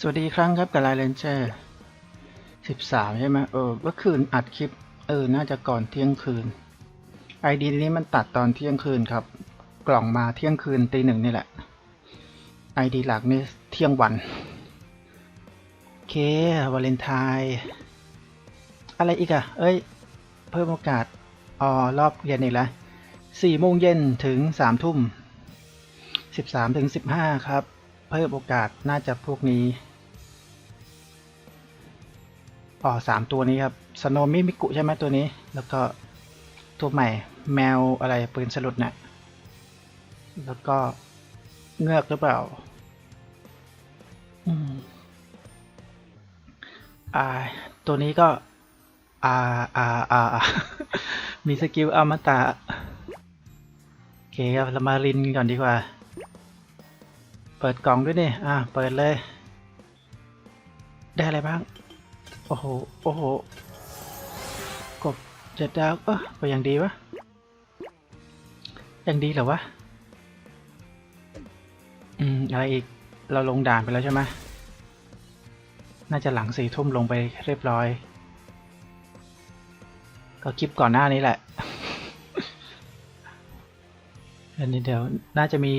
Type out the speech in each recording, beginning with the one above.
สวัสดีครั้งครับกับไลเลนเจอร์สิบสามใช่ไหมเออเมื่อคืนอัดคลิป เออ น่าจะก่อนเที่ยงคืน ไอดีนี้มันตัดตอนเที่ยงคืนครับ กล่องมาเที่ยงคืนตีหนึ่งนี่แหละ ไอดีหลักนี่เที่ยงวัน โอเควาเลนไทน์อะไรอีกอะเอ้ย เพิ่มโอกาส อ๋อ รอบเย็นอีกแล้วสี่โมงเย็นถึงสามทุ่มสิบสามถึงสิบห้าครับ เพิ่มโอกาสน่าจะพวกนี้ อ๋อสามตัวนี้ครับสโนมิมิกุใช่ไหมตัวนี้ แล้วก็ตัวใหม่แมวอะไรปืนสลุดนะ่ะแล้วก็เงือกหรือเปล่าอ่า ตัวนี้ก็อ่าอ่าอ่ามีสกิลอมตะโอเคครับเรามาลินก่อนดีกว่า เปิดกล่องด้วยนี่อ่า เปิดเลย ได้อะไรบ้าง โอ้โห โอ้โห กบเจ็ดดาวเออไปอย่างดีวะอย่างดีเหรอวะ อืม อะไรอีก เราลงด่านไปแล้วใช่ไหมน่าจะหลังสี่ทุ่มลงไปเรียบร้อย ก็คลิปก่อนหน้านี้แหละอันนี้เดี๋ยว น่าจะมี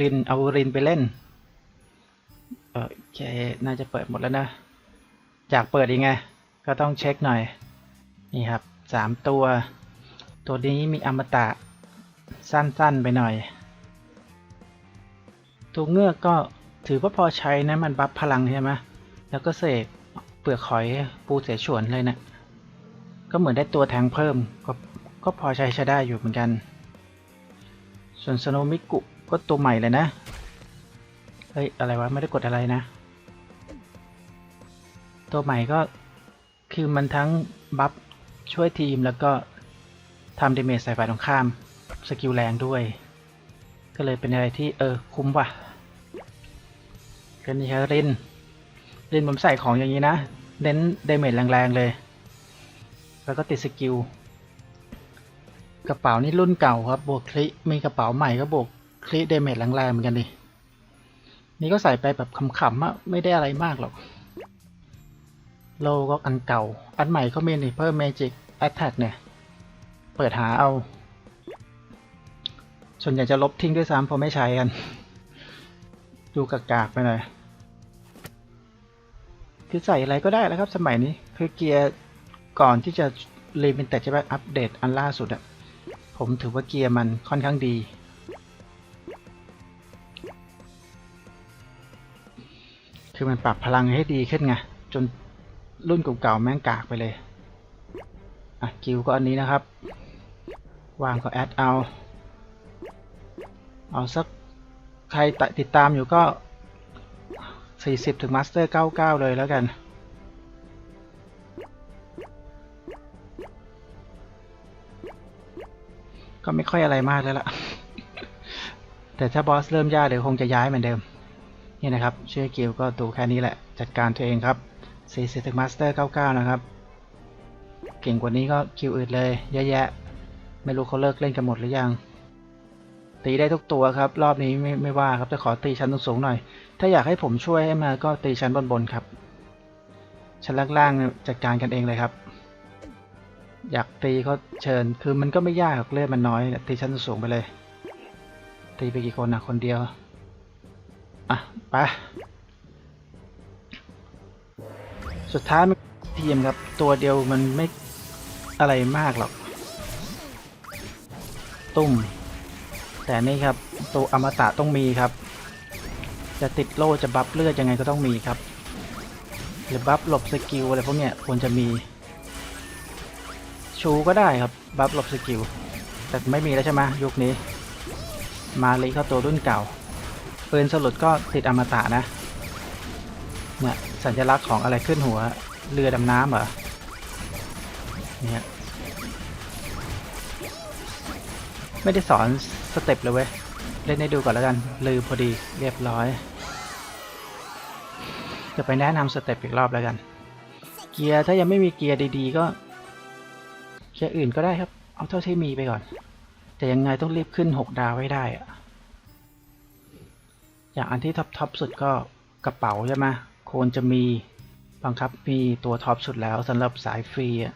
ลินเอาลินไปเล่น โอเค น่าจะเปิดหมดแล้วนะ อยากเปิดยังไง ก็ต้องเช็คหน่อย นี่ครับสามตัว ตัวนี้มีอมตะสั้นๆไปหน่อย ตัวเงือกก็ถือว่าพอใช้นะ มันบัฟพลังใช่ไหมแล้วก็เสกเปลือกหอยปูเสฉวนเลยนะ ก็เหมือนได้ตัวแทงเพิ่ม ก็ก็พอใช้ใช้ได้อยู่เหมือนกัน ส่วนสโนมิกุก็ตัวใหม่เลยนะ เฮ้ย อะไรวะ ไม่ได้กดอะไรนะ ตัวใหม่ก็คือมันทั้งบัฟช่วยทีมแล้วก็ทำเดเมจใส่ฝ่ายตรงข้าม สกิลแรงด้วย ก็เลยเป็นอะไรที่เออ คุ้มว่ะก็นี่ครับรินรินผมใส่ของอย่างนี้นะ เน้นเดเมจแรงๆเลย แล้วก็ติดสกิลกระเป๋านี่รุ่นเก่าครับบวกคลิมีกระเป๋าใหม่ก็บวกคลิเดเมจแรงๆเหมือนกันดินี่ก็ใส่ไปแบบขำๆอะไม่ได้อะไรมากหรอก โลก็อันเก่า อันใหม่ก็มีนี่เพิ่ม Magic Attack เนี่ย เปิดหาเอา ส่วนใหญ่จะลบทิ้งด้วยซ้ำเพราะไม่ใช้กัน ดูกากๆไปหน่อยคือใส่อะไรก็ได้แล้วครับสมัยนี้ คือเกียร์ก่อนที่จะรีมินเต็ดใช่ไหมอัปเดตอันล่าสุดอะผมถือว่าเกียร์มันค่อนข้างดี คือมันปรับพลังให้ดีขึ้นไงจน รุ่นเก่าๆแม่งกากไปเลย อะกิวก็อันนี้นะครับ วางก็แอดเอา เอาสักใครติดตามอยู่ก็ 40 ถึงมาสเตอร์99 เลยแล้วกัน ก็ไม่ค่อยอะไรมากแล้วล่ะ แต่ถ้าบอสเริ่มยากเดี๋ยวคงจะย้ายเหมือนเดิม นี่นะครับ ชื่อกิลก็ดูแค่นี้แหละ จัดการตัวเองครับ 40ถึงมาสเตอร์99 นะครับ เก่งกว่านี้ก็คิวอื่นเลยเยอะแยะ ไม่รู้เขาเลิกเล่นกันหมดหรือยัง ตีได้ทุกตัวครับ รอบนี้ไม่ไม่ว่าครับจะขอตีชั้นสูงๆหน่อย ถ้าอยากให้ผมช่วยให้มาก็ตีชั้นบนๆครับ ชั้นล่างๆจัดการกันเองเลยครับ อยากตีก็เชิญ คือมันก็ไม่ยากหรอกเลือดมันน้อย ตีชั้นสูงไปเลย ตีไปกี่คนนะคนเดียว อะไป สุดท้ายมันทีมครับ ตัวเดียวมันไม่อะไรมากหรอก ตุ้มแต่นี่ครับ ตัวอมตะต้องมีครับ จะติดโล่จะบัฟเลือดยังไงก็ต้องมีครับ หรือบัฟหลบสกิลอะไรพวกเนี้ยควรจะมี ชูก็ได้ครับ บัฟหลบสกิล แต่ไม่มีแล้วใช่ไหมยุคนี้ มาลีเข้าตัวรุ่นเก่าปืนสลุดก็ติดอมตะนะ เนี่ยสัญลักษณ์ของอะไรขึ้นหัว เรือดำน้ำเหรอ เนี่ย ไม่ได้สอนสเต็ปเลยเว้ย เล่นให้ดูก่อนแล้วกัน ลืมพอดีเรียบร้อย จะไปแนะนำสเต็ปอีกรอบแล้วกัน เกียร์ถ้ายังไม่มีเกียร์ดีๆก็ เกียร์อื่นก็ได้ครับ เอาเท่าที่มีไปก่อน แต่ยังไงต้องรีบขึ้น 6 ดาวไว้ได้อะอย่างอันที่ท็อปๆสุดก็กระเป๋าใช่ไหม ควรจะมีบังคับมีตัวท็อปสุดแล้วสำหรับสายฟรีอะ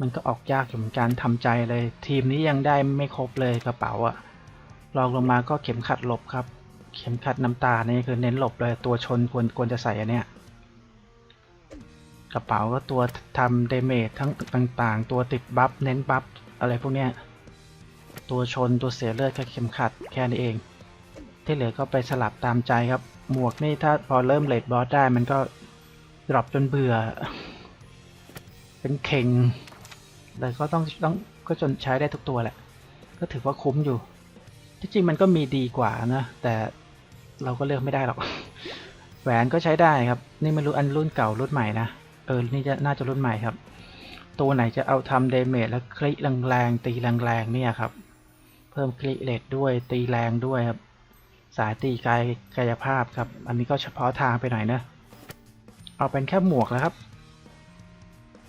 มันก็ออกยากอยู่เหมือนกันทำใจเลย ทีมนี้ยังได้ไม่ครบเลยกระเป๋าอะรองลงมาก็เข็มขัดหลบครับ เข็มขัดน้ำตานี่คือเน้นหลบเลยตัวชนควรควรจะใส่อันเนี้ยกระเป๋าก็ตัวทำเดเมจทั้งต่างๆ ตัวติดบัฟเน้นบัฟอะไรพวกเนี้ยตัวชนตัวเสียเลือดแค่เข็มขัดแค่นี้เอง ที่เหลือก็ไปสลับตามใจครับ หมวกนี่ถ้าพอเริ่มเลดบอสได้มันก็ดรอปจนเบื่อ เป็นเข่งแต่ก็ต้องต้องก็จนใช้ได้ทุกตัวแหละ ก็ถือว่าคุ้มอยู่ ที่จริงมันก็มีดีกว่านะ แต่เราก็เลือกไม่ได้หรอก แหวนก็ใช้ได้ครับ นี่ไม่รู้อันรุ่นเก่ารุ่นใหม่นะ เออ นี่จะน่าจะรุ่นใหม่ครับ ตัวไหนจะเอาทำเดเมจแล้วคลิแรงๆตีแรงๆเนี่ยครับ เพิ่มคลิเลตด้วยตีแรงด้วยครับ สายตีกายกายภาพครับ อันนี้ก็เฉพาะทางไปหน่อยนะ เอาเป็นแค่หมวกแล้วครับ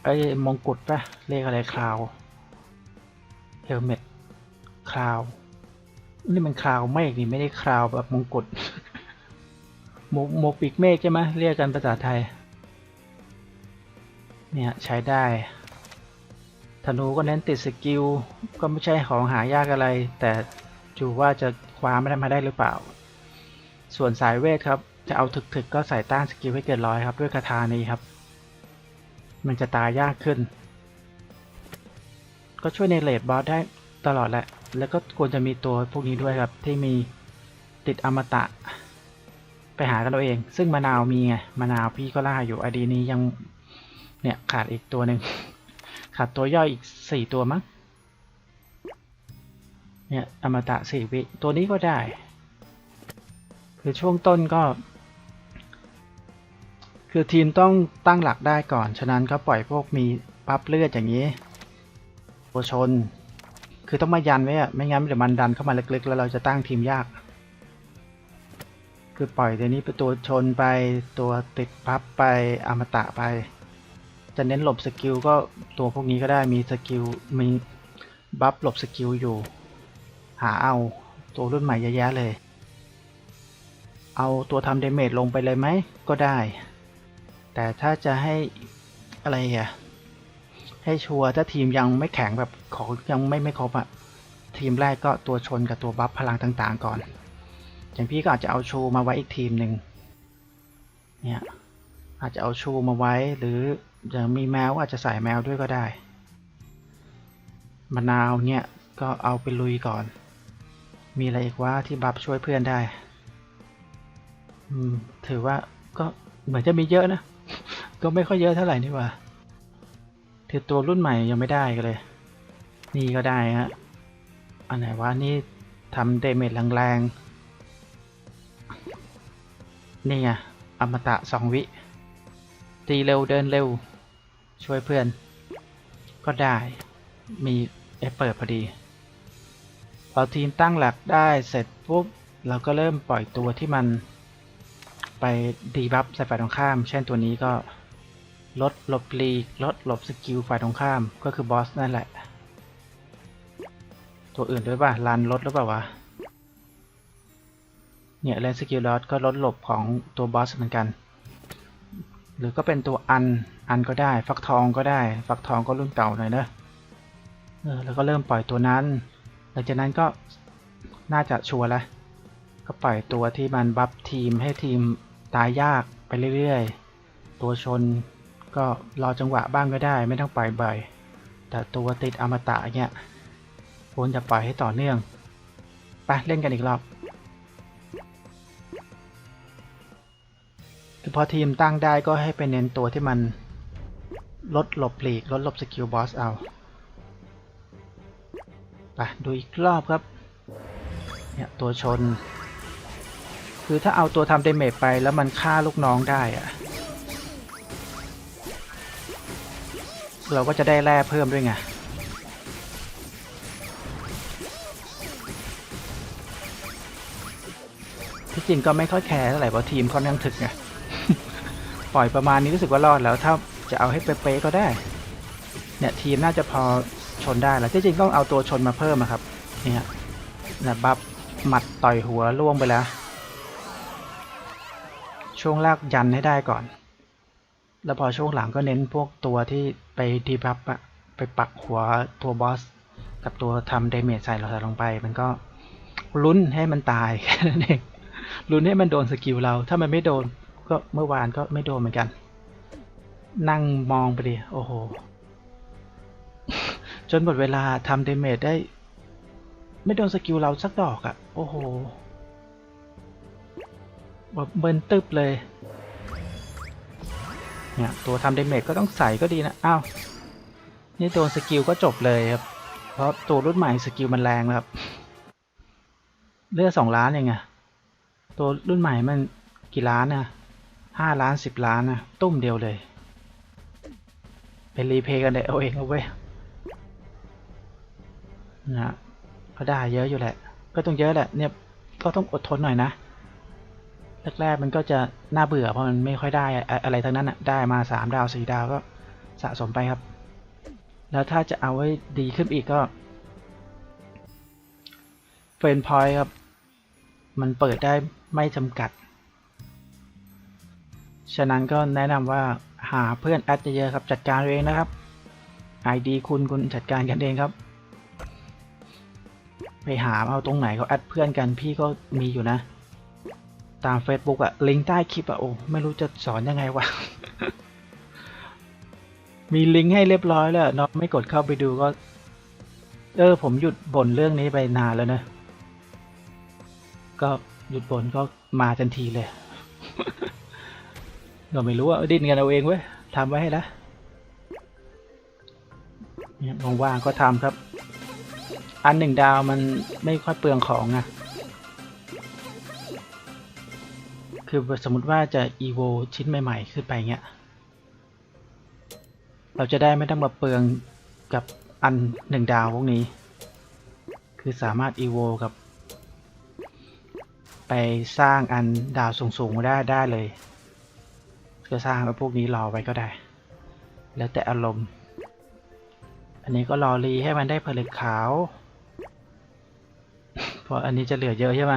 ไอ้มงกุฎปะเรียกอะไรคราวเฮลเมตคราว นี่มันคราวเมฆนี่ไม่ได้คราวแบบมงกุฎหมวกหมวกปีกเมฆใช่ไหมเรียกกันภาษาไทย เนี่ยใช้ได้ธนูก็เน้นติดสกิล ก็ไม่ใช่ของหายากอะไร แต่จูว่าจะ คว้าไม่ได้มาได้หรือเปล่า ส่วนสายเวทครับ จะเอาถึกๆก็ใส่ต้านสกิลให้เกินร้อยครับ ด้วยคาถานี้ครับ มันจะตายยากขึ้น ก็ช่วยในเลดบอสได้ตลอดแหละ แล้วก็ควรจะมีตัวพวกนี้ด้วยครับที่มีติดอมตะ ไปหากันเอาเอง ซึ่งมะนาวมีไงมะนาวพี่ก็ล่าอยู่อดีนี้ยังเนี่ยขาดอีกตัวหนึ่งขาดตัวย่อยอีกสี่ตัวมั้ง เนี่ยอมตะสี่วิ ตัวนี้ก็ได้ คือช่วงต้นก็ คือทีมต้องตั้งหลักได้ก่อน ฉะนั้นก็ปล่อยพวกมีปั๊บเลือดอย่างนี้ตัวชน คือต้องมายันไว้อะไม่งั้นเดี๋ยวมันดันเข้ามาลึกๆ แล้วเราจะตั้งทีมยาก คือปล่อยตัวนี้เป็นตัวชนไปตัวติดปั๊บไปอมตะไป จะเน้นหลบสกิลก็ตัวพวกนี้ก็ได้มีสกิลมีบัฟหลบสกิลอยู่ หาเอาตัวรุ่นใหม่เยอะแยะเลย เอาตัวทำเดเมจลงไปเลยไหมก็ได้ แต่ถ้าจะให้อะไรอะให้ชัวร์ถ้าทีมยังไม่แข็งแบบของยังไม่ไม่ครบอะทีมแรกก็ตัวชนกับตัวบัฟพลังต่างๆ ก่อน อย่างพี่ก็อาจจะเอาชูมาไว้อีกทีมหนึ่งเนี่ยอาจจะเอาชูมาไว้หรือจะมีแมวอาจจะใส่แมวด้วยก็ได้มะนาวเนี่ยก็เอาไปลุยก่อน มีอะไรอีกว่าที่บัฟช่วยเพื่อนได้ อืม ถือว่าก็เหมือนจะมีเยอะนะ ก็ไม่ค่อยเยอะเท่าไหร่นี่ว่า ถือตัวรุ่นใหม่ยังไม่ได้กันเลย นี่ก็ได้ฮะ อันไหนว่านี่ทำเดเมจแรงๆ นี่ไงอมตะสองวิ ตีเร็วเดินเร็ว ช่วยเพื่อน ก็ได้ มีเอเปิดพอดี พอทีมตั้งหลักได้เสร็จปุ๊บเราก็เริ่มปล่อยตัวที่มันไปดีบัฟใส่ฝ่ายตรงข้าม เช่นตัวนี้ก็ลดหลบลีกลดหลบสกิลฝ่ายตรงข้ามก็คือบอสนั่นแหละ ตัวอื่นด้วยป่ะรันลดหรือเปล่าวะเนี่ยเลนสกิลลดก็ลดหลบของตัวบอสเหมือนกัน หรือก็เป็นตัวอันอันก็ได้ ฟักทองก็ได้ ฟักทองก็รุ่นเก่าหน่อยเนอะเออแล้วก็เริ่มปล่อยตัวนั้น หลังจากนั้นก็น่าจะชัวร์แล้วก็ปล่อยตัวที่มันบัฟทีมให้ทีมตายยากไปเรื่อยๆ ตัวชนก็รอจังหวะบ้างก็ได้ ไม่ต้องปล่อยบ่อย แต่ตัวติดอมตะเนี่ยควรจะปล่อยให้ต่อเนื่อง ไปเล่นกันอีกรอบคือพอทีมตั้งได้ก็ให้ไปเน้นตัวที่มันลดหลบหลีกลดหลบสกิลบอสเอา ไปดูอีกรอบครับ เนี่ยตัวชน คือถ้าเอาตัวทำเดเมจไปแล้วมันฆ่าลูกน้องได้อะเราก็จะได้แร่เพิ่มด้วยไงที่จริงก็ไม่ค่อยแคร์เท่าไหร่เพราะทีมค่อนข้างถึกไงปล่อยประมาณนี้รู้สึกว่ารอดแล้วถ้าจะเอาให้เป๊ะๆก็ได้ เนี่ยทีมน่าจะพอ ชนได้แล้วที่จริงต้องเอาตัวชนมาเพิ่มอะครับเนี่ยนะบัฟหมัดต่อยหัวล่วงไปแล้ว ช่วงแรกยันให้ได้ก่อน แล้วพอช่วงหลังก็เน้นพวกตัวที่ไปดีบัฟอะไปปักหัวตัวบอส กับตัวทำเดเมจใส่เราใส่ลงไป มันก็ลุ้นให้มันตายแค่นั้นเองลุ้นให้มันโดนสกิลเรา ถ้ามันไม่โดนก็เมื่อวานก็ไม่โดนเหมือนกัน นั่งมองไปดิโอ้โห จนหมดเวลาทำเดเมจได้ ไม่โดนสกิลเราสักดอกอะ่ะ โอ้โหแบบเบิร์นตึบเลย เนี่ย ตัวทำเดเมจก็ต้องใส่ก็ดีนะ อ้าว นี่โดนสกิลก็จบเลยครับ เพราะตัวรุ่นใหม่สกิลมันแรงครับ เลือดสองล้านเองอะตัวรุ่นใหม่มันกี่ล้านนะห้าล้านสิบล้านนะตุ้มเดียวเลย เป็นรีเพย์กันเลยเอาเองเอาเว้ นะก็ได้เยอะอยู่แหละ ก็ต้องเยอะแหละ เนี่ยก็ต้องอดทนหน่อยนะแรกๆมันก็จะน่าเบื่อเพราะมันไม่ค่อยได้อะไรทั้งนั้นอะได้มาสามดาวสี่ดาวก็สะสมไปครับ แล้วถ้าจะเอาไว้ดีขึ้นอีกก็เฟรนพอยครับ มันเปิดได้ไม่จำกัด ฉะนั้นก็แนะนำว่าหาเพื่อนแอดเยอะๆครับ จัดการเองนะครับ ID คุณคุณจัดการกันเองครับ ไปหาเอาตรงไหนเขาแอดเพื่อนกันพี่ก็มีอยู่นะ ตาม Facebook อะลิงก์ใต้คลิปอะโอ้ไม่รู้จะสอนยังไงวะ มีลิงก์ให้เรียบร้อยแล้วเนาะไม่กดเข้าไปดูก็ เออผมหยุดบ่นเรื่องนี้ไปนานแล้วเนะ ก็หยุดบ่นก็มาทันทีเลยก็ไม่รู้ว่าดิ้นกันเอาเองเว้ยทำไว้ให้แล้วเนี่ยว่างๆก็ทำครับ อันหนึ่งดาวมันไม่ค่อยเปลืองของอะคือสมมติว่าจะ evo ชิ้นใหม่ ๆ ขึ้นไปเงี้ย เราจะได้ไม่ต้องมาเปลืองกับอันหนึ่งดาวพวกนี้ คือสามารถ evo กับ ไปสร้างอันดาวสูงๆได้ได้เลยก็สร้างแล้พวกนี้รอไว้ก็ได้ แล้วแต่อารมณ์ อันนี้ก็รอรีให้มันได้ผลึกขาว ราะอันนี้จะเหลือเยอะใช่ไหม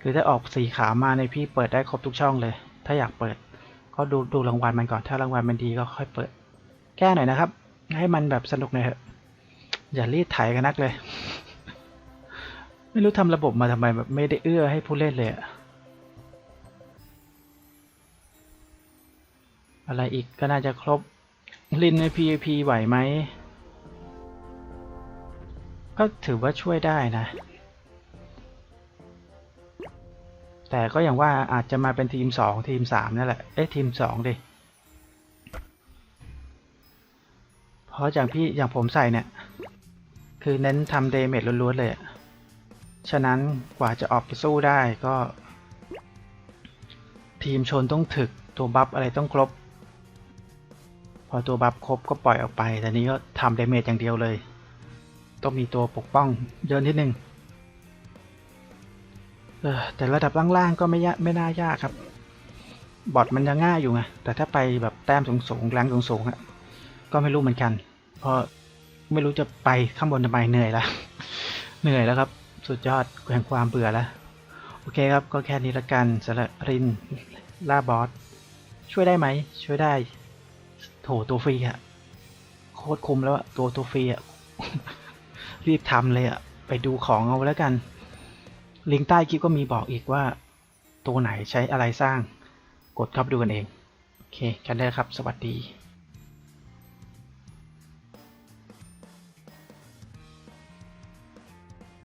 คือถ้าออกสีขาวมาในพี่เปิดได้ครบทุกช่องเลย ถ้าอยากเปิด ก็ดูดูรางวัลมันก่อน ถ้ารางวัลมันดีก็ค่อยเปิด แก้หน่อยนะครับ ให้มันแบบสนุกหน่อยเถอะ อย่ารีดไถกันนักเลย ไม่รู้ทำระบบมาทำไมแบบไม่ได้เอื้อให้ผู้เล่นเลยอะอะไรอีกก็น่าจะครบ ลินใน PVP ไหวไหม ก็ถือว่าช่วยได้นะ แต่ก็อย่างว่าอาจจะมาเป็นทีม2ทีม3นั่นแหละ เอ๊ะทีม2ดิ เพราะอย่างพี่อย่างผมใส่เนี่ย คือเน้นทำเดเมจล้วนๆเลย ฉะนั้นกว่าจะออกไปสู้ได้ก็ ทีมชนต้องถึกตัวบัฟอะไรต้องครบ พอตัวบัฟครบก็ปล่อยออกไป แต่นี้ก็ทำเดเมจอย่างเดียวเลย ต้องมีตัวปกป้องเยอะนิดนึง แต่ระดับล่างๆก็ไม่ยากไม่น่ายากครับ บอทมันยังง่ายอยู่ไงแต่ถ้าไปแบบแต้มสูงๆแรงสูงๆอะก็ไม่รู้เหมือนกัน เพราะไม่รู้จะไปข้างบนทำไมเหนื่อยแล้วเหนื่อยแล้วครับ สุดยอดแห่งความเบื่อแล้ว โอเคครับ ก็แค่นี้ละกันสำหรับรินล่าบอสช่วยได้ไหม ช่วยได้ โถตัวฟรีอะโคตรคุ้มแล้วอะตัวตัวฟรีอะรีบทำเลยอะไปดูของเอาแล้วกัน ลิงก์ใต้คลิปก็มีบอกอีกว่า ตัวไหนใช้อะไรสร้าง กดเข้าไปดูกันเอง โอเคกันได้ครับ สวัสดี